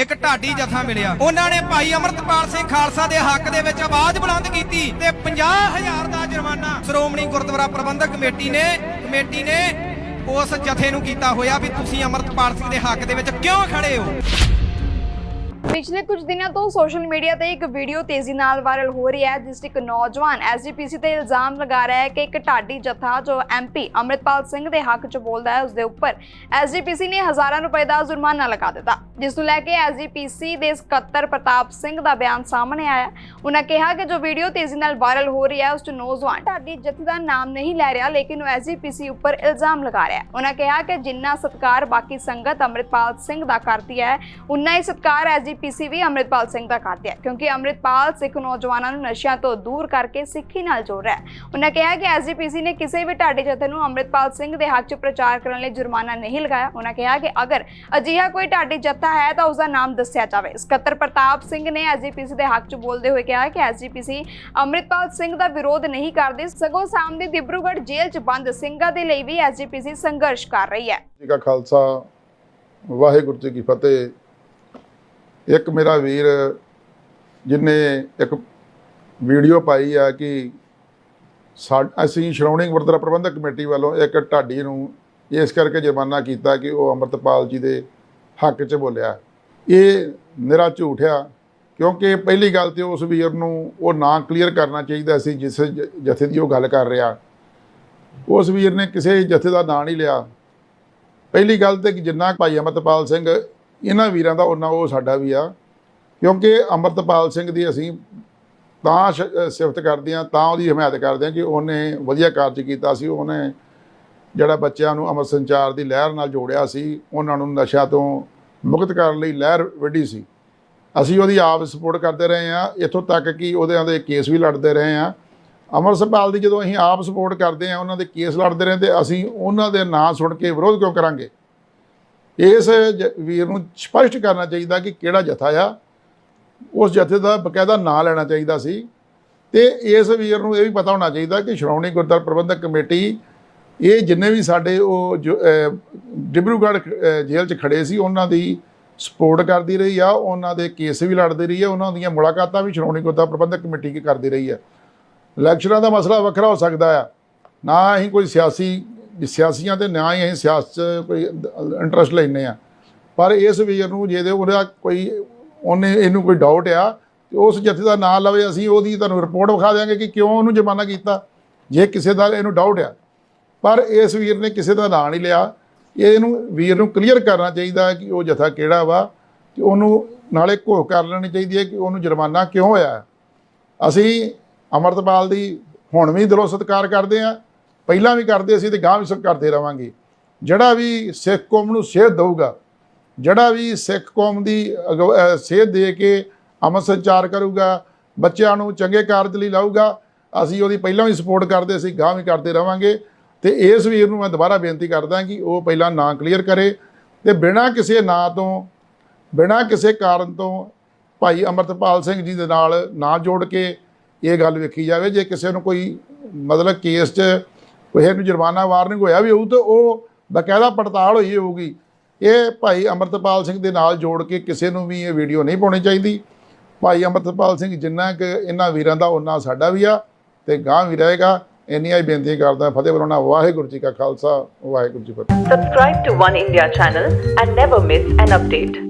ਇੱਕ ਢਾਡੀ ਜਥਾ ਮਿਲਿਆ। ਉਹਨਾਂ ਨੇ ਭਾਈ ਅਮਰਤਪਾਲ ਸਿੰਘ ਖਾਲਸਾ ਦੇ ਹੱਕ ਦੇ ਵਿੱਚ ਆਵਾਜ਼ ਬੁਲੰਦ ਕੀਤੀ ਤੇ 50000 ਦਾ ਜੁਰਮਾਨਾ ਸ਼੍ਰੋਮਣੀ ਗੁਰਦੁਆਰਾ ਪ੍ਰਬੰਧਕ ਕਮੇਟੀ ਨੇ ਕਮੇਟੀ ਨੇ ਉਸ ਜਥੇ ਨੂੰ ਕੀਤਾ ਹੋਇਆ ਵੀ ਤੁਸੀਂ ਅਮਰਤਪਾਲ ਸਿੰਘ ਦੇ ਹੱਕ ਦੇ ਵਿੱਚ ਕਿਉਂ ਖੜੇ ਹੋ? ਪਿਛਲੇ ਕੁਝ ਦਿਨਾਂ ਤੋਂ ਸੋਸ਼ਲ ਮੀਡੀਆ ਤੇ ਇੱਕ ਵੀਡੀਓ ਤੇਜ਼ੀ ਨਾਲ ਵਾਇਰਲ ਹੋ ਰਹੀ ਹੈ, ਜਿਸ 'ਚ ਇੱਕ ਨੌਜਵਾਨ ਐਸਜੀਪੀਸੀ ਤੇ ਇਲਜ਼ਾਮ ਲਗਾ ਰਿਹਾ ਹੈ ਕਿ ਇੱਕ ਢਾਡੀ ਜਥਾ ਜੋ ਐਮਪੀ ਅੰਮ੍ਰਿਤਪਾਲ ਸਿੰਘ ਦੇ ਹੱਕ 'ਚ ਬੋਲਦਾ ਹੈ ਉਸ ਦੇ ਉੱਪਰ ਐਸਜੀਪੀਸੀ ਨੇ ਹਜ਼ਾਰਾਂ ਰੁਪਏ ਦਾ ਜੁਰਮਾਨਾ ਲਗਾ ਦਿੱਤਾ। ਜਿਸ ਨੂੰ ਲੈ ਕੇ ਐਸਜੀਪੀਸੀ ਦੇ ਸਕੱਤਰ ਪ੍ਰਤਾਪ ਸਿੰਘ ਦਾ ਬਿਆਨ ਸਾਹਮਣੇ ਆਇਆ। ਉਹਨਾਂ ਕਿਹਾ ਕਿ ਜੋ ਵੀਡੀਓ ਤੇਜ਼ੀ ਨਾਲ ਵਾਇਰਲ ਹੋ ਰਹੀ ਹੈ, ਉਸ 'ਚ ਨੌਜਵਾਨ ਢਾਡੀ ਜਥੇ ਦਾ ਨਾਮ ਨਹੀਂ ਲੈ ਰਿਹਾ, ਲੇਕਿਨ ਉਹ ਐਸਜੀਪੀਸੀ ਉੱਪਰ ਇਲਜ਼ਾਮ ਲਗਾ ਰਿਹਾ ਹੈ। ਉਹਨਾਂ ਕਿਹਾ ਕਿ ਜਿੰਨਾ ਸਤਕਾਰ ਬਾਕੀ ਸੰਗਤ ਅੰਮ੍ਰਿਤਪਾਲ ਸਿੰਘ ਦਾ ਕਰਦੀ ਹੈ, ਉਨਾ ਹੀ ਸਤਕਾਰ ਐਸਜੀਪੀਸੀ ਵੀ ਅੰਮ੍ਰਿਤਪਾਲ ਸਿੰਘ ਦਾ ਕਰਦੀ ਹੈ, ਕਿਉਂਕਿ ਅੰਮ੍ਰਿਤਪਾਲ ਸਿੱਖ ਨੌਜਵਾਨਾਂ ਨੂੰ ਨਸ਼ਿਆਂ ਤੋਂ ਦੂਰ ਕਰਕੇ ਸਿੱਖੀ ਨਾਲ ਜੋੜ ਰਿਹਾ ਹੈ। ਉਹਨਾਂ ਕਿਹਾ ਕਿ ਐਸਜੀਪੀਸੀ ਨੇ ਕਿਸੇ ਵੀ ਢਾਡੇ ਜਥੇ ਨੂੰ ਅੰਮ੍ਰਿਤਪਾਲ ਸਿੰਘ ਦੇ ਹੱਕ 'ਚ ਪ੍ਰਚਾਰ ਕਰਨ ਲਈ ਜੁਰਮਾਨਾ ਨਹੀਂ ਲਗਾਇਆ। ਉਹਨਾਂ ਕਿਹਾ ਕਿ ਅਗਰ ਅਜਿਹਾ ਕੋਈ ਢਾਡੀ ਜਥਾ ਹੈ ਤਾਂ ਉਸ ਦਾ ਨਾਮ ਦੱਸਿਆ ਜਾਵੇ। ਸਕੱਤਰ ਪ੍ਰਤਾਪ ਸਿੰਘ ਨੇ ਐਸਜੀਪੀਸੀ ਦੇ ਹੱਕ 'ਚ ਬੋਲਦੇ ਹੋਏ ਕਿਹਾ ਕਿ ਐਸਜੀਪੀਸੀ ਅੰਮ੍ਰਿਤਪਾਲ ਸਿੰਘ ਦਾ ਵਿਰੋਧ ਨਹੀਂ ਕਰਦੀ। ਸਗੋਂ ਸਾਹਮਣੇ ਦਿਬਰੂਗੜ੍ਹ ਜੇਲ੍ਹ 'ਚ ਬੰਦ ਸਿੰਘਾਂ ਦੇ ਲਈ ਵੀ ਐਸਜੀਪੀਸੀ ਸੰਘਰਸ਼ ਕਰ ਰਹੀ ਹੈ। ਜੀ ਕਾ ਖਾਲਸਾ, ਵਾਹਿਗੁਰੂ ਜੀ ਕੀ ਫਤਿਹ। ਇੱਕ ਮੇਰਾ ਵੀਰ ਜਿਨੇ ਇੱਕ ਵੀਡੀਓ ਪਾਈ ਆ ਕਿ ਸਾ- ਅਸੀਂ ਸ਼੍ਰੋਮਣੀ ਗੁਰਦੁਆਰਾ ਪ੍ਰਬੰਧਕ ਕਮੇਟੀ ਵੱਲੋਂ ਇੱਕ ਢਾਡੀ ਨੂੰ ਇਸ ਕਰਕੇ ਜੁਰਮਾਨਾ ਕੀਤਾ ਕਿ ਉਹ ਅੰਮ੍ਰਿਤਪਾਲ ਜੀ ਦੇ ਹੱਕ 'ਚ ਬੋਲਿਆ। ਇਹ ਨਿਰਾ ਝੂਠ ਆ, ਕਿਉਂਕਿ ਪਹਿਲੀ ਗੱਲ ਤੇ ਉਸ ਵੀਰ ਨੂੰ ਉਹ ਨਾਂ ਕਲੀਅਰ ਕਰਨਾ ਚਾਹੀਦਾ ਸੀ ਜਿਸ ਜ- ਜਥੇ ਦੀ ਉਹ ਗੱਲ ਕਰ ਰਿਹਾ। ਉਸ ਵੀਰ ਨੇ ਕਿਸੇ ਜਥੇ ਦਾ ਨਾਂ ਨਹੀਂ ਲਿਆ। ਪਹਿਲੀ ਗੱਲ ਤੇ ਕਿ ਜਿੰਨਾ ਭਾਈ ਅਮਰਤਪਾਲ ਸਿੰਘ ਇਹਨਾਂ ਵੀਰਾਂ ਦਾ ਉਹਨਾਂ ਉਹ ਸਾਡਾ ਵੀ ਆ। ਕਿਉਂਕਿ ਅਮਰਤਪਾਲ ਸਿੰਘ ਦੀ ਅਸੀਂ ਤਾਂ ਸਿਫਤ ਕਰਦੇ ਆ ਤਾਂ ਉਹਦੀ ਹਮਾਇਤ ਕਰਦੇ ਆ ਕਿ ਉਹਨੇ ਵਧੀਆ ਕਾਰਜ ਕੀਤਾ ਸੀ। ਉਹਨੇ ਜਿਹੜਾ ਬੱਚਿਆਂ ਨੂੰ ਅਮਰ ਸੰਚਾਰ ਦੀ ਲਹਿਰ ਨਾਲ ਜੋੜਿਆ ਸੀ, ਉਹਨਾਂ ਨੂੰ ਨਸ਼ਾ ਤੋਂ ਮੁਕਤ ਕਰਨ ਲਈ ਲਹਿਰ ਵਿੱਢੀ ਸੀ। ਅਸੀਂ ਉਹਦੀ ਆਪ ਸਪੋਰਟ ਕਰਦੇ ਰਹੇ ਆ ਇੱਥੋਂ ਤੱਕ ਕਿ ਉਹਦੇ ਦੇ ਕੇਸ ਵੀ ਲੜਦੇ ਰਹੇ ਆ ਅਮਰਸਪਾਲ ਦੀ ਜਦੋਂ ਅਸੀਂ ਆਪ ਸਪੋਰਟ ਕਰਦੇ ਆ ਉਹਨਾਂ ਦੇ ਕੇਸ ਲੜਦੇ ਰਹੇ ਤੇ ਅਸੀਂ ਉਹਨਾਂ ਦੇ ਨਾਂ ਸੁਣ ਕੇ ਵਿਰੋਧ ਕਿਉਂ ਕਰਾਂਗੇ? ਇਸ ਜ- ਵੀਰ ਨੂੰ ਸਪਸ਼ਟ ਕਰਨਾ ਚਾਹੀਦਾ ਕਿ ਕਿਹੜਾ ਜਥਾ ਆ। ਉਸ ਜਥੇ ਦਾ ਬਕਾਇਦਾ ਨਾਂ ਲੈਣਾ ਚਾਹੀਦਾ ਸੀ। ਤੇ ਇਸ ਵੀਰ ਨੂੰ ਇਹ ਵੀ ਪਤਾ ਹੋਣਾ ਚਾਹੀਦਾ ਕਿ ਸ਼੍ਰੋਮਣੀ ਗੁਰਦੁਆਰਾ ਪ੍ਰਬੰਧਕ ਕਮੇਟੀ ਇਹ ਜਿੰਨੇ ਵੀ ਸਾਡੇ ਉਹ ਜੋ, ਡਿਬਰੂਗੜ੍ਹ ਜੇਲ੍ਹ 'ਚ ਖੜੇ ਸੀ ਉਹਨਾਂ ਦੀ ਸਪੋਰਟ ਕਰਦੀ ਰਹੀ ਆ। ਉਹਨਾਂ ਦੇ ਕੇਸ ਵੀ ਲੜਦੀ ਰਹੀ ਆ। ਉਹਨਾਂ ਦੀਆਂ ਮੁਲਾਕਾਤਾਂ ਵੀ ਸ਼੍ਰੋਮਣੀ ਗੁਰਦੁਆਰਾ ਪ੍ਰਬੰਧਕ ਕਮੇਟੀ ਕੀ ਕਰਦੀ ਰਹੀ ਆ। ਇਲੈਕਸ਼ਨਾਂ ਦਾ ਮਸਲਾ ਵੱਖਰਾ ਹੋ ਸਕਦਾ ਆ। ਨਾ ਅਸੀਂ ਕੋਈ ਸਿਆਸੀ ਸਿਆਸੀਆਂ ਤੇ ਨਾ ਹੀ ਅਸੀਂ ਸਿਆਸਤ 'ਚ ਕੋਈ ਇੰਟਰਸਟ ਲੈਂਦੇ ਆ ਪਰ ਇਸ ਵੀਰ ਨੂੰ ਜਿਹਦੇ ਉਹਦਾ ਕੋਈ, ਉਹਨੇ ਇਹਨੂੰ ਕੋਈ ਡਾਊਟ ਆ, ਤੇ ਉਸ ਜਥੇ ਦਾ ਨਾਮ ਲਵੇ ਅਸੀਂ, ਉਹਦੀ ਤੁਹਾਨੂੰ ਰਿਪੋਰਟ ਵਿਖਾ ਦਿਆਂਗੇ ਕਿ ਕਿਉਂ ਉਹਨੂੰ ਜਮਾਨਾ ਕੀਤਾ। ਜੇ ਕਿਸੇ ਦਾ ਇਹਨੂੰ ਡਾਊਟ ਆ। ਪਰ ਇਸ ਵੀਰ ਨੇ ਕਿਸੇ ਦਾ ਨਾਂ ਨਹੀਂ ਲਿਆ। ਇਹਨੂੰ ਵੀਰ ਨੂੰ ਕਲੀਅਰ ਕਰਨਾ ਚਾਹੀਦਾ ਕਿ ਉਹ ਜਥਾ ਕਿਹੜਾ ਵਾ, ਤੇ ਉਹਨੂੰ ਨਾਲੇ ਘੋਖ ਕਰ ਲੈਣੀ ਚਾਹੀਦੀ ਹੈ ਕਿ ਉਹਨੂੰ ਜੁਰਮਾਨਾ ਕਿਉਂ ਹੋਇਆ ਅਸੀਂ ਅਮਰਤਪਾਲ ਦੀ ਹੁਣ ਵੀ ਦਿਲੋਂ ਸਤਿਕਾਰ ਕਰਦੇ ਆ ਪਹਿਲਾਂ ਵੀ ਕਰਦੇ ਸੀ ਤੇ ਗਾਂ ਵੀ ਸਤਿਕਾਰ ਕਰਦੇ ਰਵਾਂਗੇ। ਜਿਹੜਾ ਵੀ ਸਿੱਖ ਕੌਮ ਨੂੰ ਸੇਧ ਦਊਗਾ, ਜਿਹੜਾ ਵੀ ਸਿੱਖ ਕੌਮ ਦੀ ਅਗਵ- ਸੇਧ ਦੇ ਕੇ ਅਮਰ ਸੰਚਾਰ ਕਰੂਗਾ, ਬੱਚਿਆਂ ਨੂੰ ਚੰਗੇ ਕਾਰਜ ਲਈ ਲਾਊਗਾ, ਅਸੀਂ ਉਹਦੀ ਪਹਿਲਾਂ ਵੀ ਸਪੋਰਟ ਕਰਦੇ ਸੀ ਗਾਂ ਵੀ ਕਰਦੇ ਰਵਾਂਗੇ। ਤੇ ਇਸ ਵੀਰ ਨੂੰ ਮੈਂ ਦੁਬਾਰਾ ਬੇਨਤੀ ਕਰਦਾ ਕਿ ਉਹ ਪਹਿਲਾਂ ਨਾਂ ਕਲੀਅਰ ਕਰੇ ਤੇ ਬਿਨਾਂ ਕਿਸੇ ਨਾਂ ਤੋਂ, ਬਿਨਾਂ ਕਿਸੇ ਕਾਰਨ ਤੋਂ ਭਾਈ ਅਮਰਤਪਾਲ ਸਿੰਘ ਜੀ ਦੇ ਨਾਲ ਨਾ ਜੋੜ ਕੇ ਇਹ ਗੱਲ ਵੇਖੀ ਜਾਵੇ। ਜੇ ਕਿਸੇ ਨੂੰ ਕੋਈ ਮਤਲਬ ਕੇਸ 'ਚ ਕੋਈ ਇਹਨੂੰ ਜੁਰਮਾਨਾ ਵਾਰਨਿੰਗ ਹੋਇਆ ਵੀ ਹੋਊ ਤਾਂ ਉਹ ਬਕਾਇਦਾ ਪੜਤਾਲ ਹੋਈ ਹੋਊਗੀ। ਇਹ ਭਾਈ ਅਮਰਤਪਾਲ ਸਿੰਘ ਦੇ ਨਾਲ ਜੋੜ ਕੇ ਕਿਸੇ ਨੂੰ ਵੀ ਇਹ ਵੀਡੀਓ ਨਹੀਂ ਪਾਉਣੀ ਚਾਹੀਦੀ। ਭਾਈ ਅਮਰਤਪਾਲ ਸਿੰਘ ਜਿੰਨਾ ਕਿ ਇਹਨਾਂ ਵੀਰਾਂ ਦਾ ਉਹਨਾਂ ਸਾਡਾ ਵੀ ਆ ਤੇ ਗਾਂ ਵੀ ਰਹੇਗਾ। ਇੰਨੀਆਂ ਹੀ ਬੇਨਤੀ ਕਰਦਾ ਫਤਿਹ ਬੁਲਾਉਣਾ। ਵਾਹਿਗੁਰੂ ਜੀ ਕਾ ਖਾਲਸਾ। ਵਾਹਿਗੁਰੂ ਜੀ ਕੀ ਫਤਿਹ। Subscribe to One India channel and never miss an update.